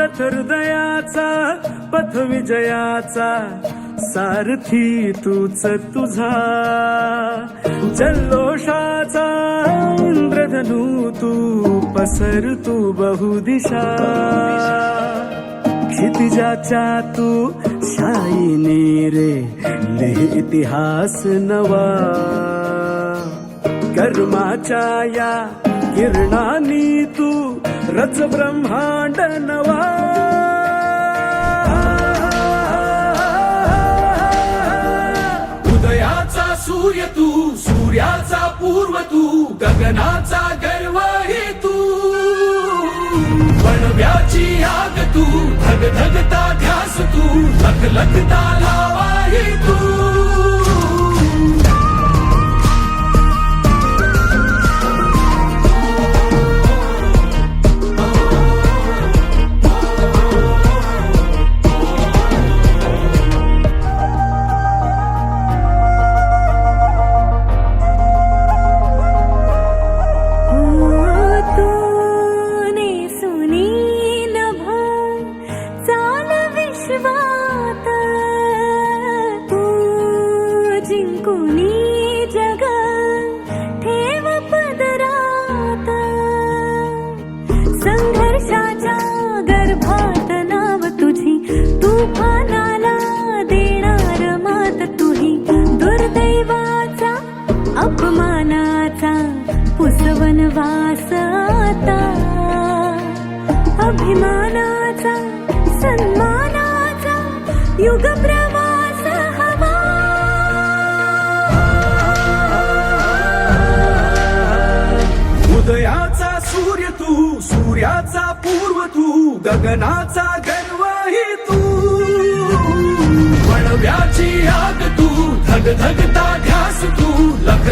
अक्षरदयाचा पथ विजयाचा सारथी तूच तुझा. जल्लोषाचा इंद्रधनू तू पसर तू बहुदिशा. क्षितिजाच्या तू शाईने रे लिह इतिहास नवा. कर्माच्या या किरणानी तू रच ब्रह्मांड नवा उदयाचा सूर्य तू सूर्याचा पूर्व तू गगनाचा गर्व हे तू वणव्याची आग तू धग धगता ध्यास तू लख लखता लावा पुसवन वासता अभिमानाचा सन्मानाचा युग प्रवास हवा. उदयाचा सूर्य तू सूर्याचा पूर्व तू गगनाचा गर्व हे तू. पणव्याची आग तू धग धगता ध्यास तू लख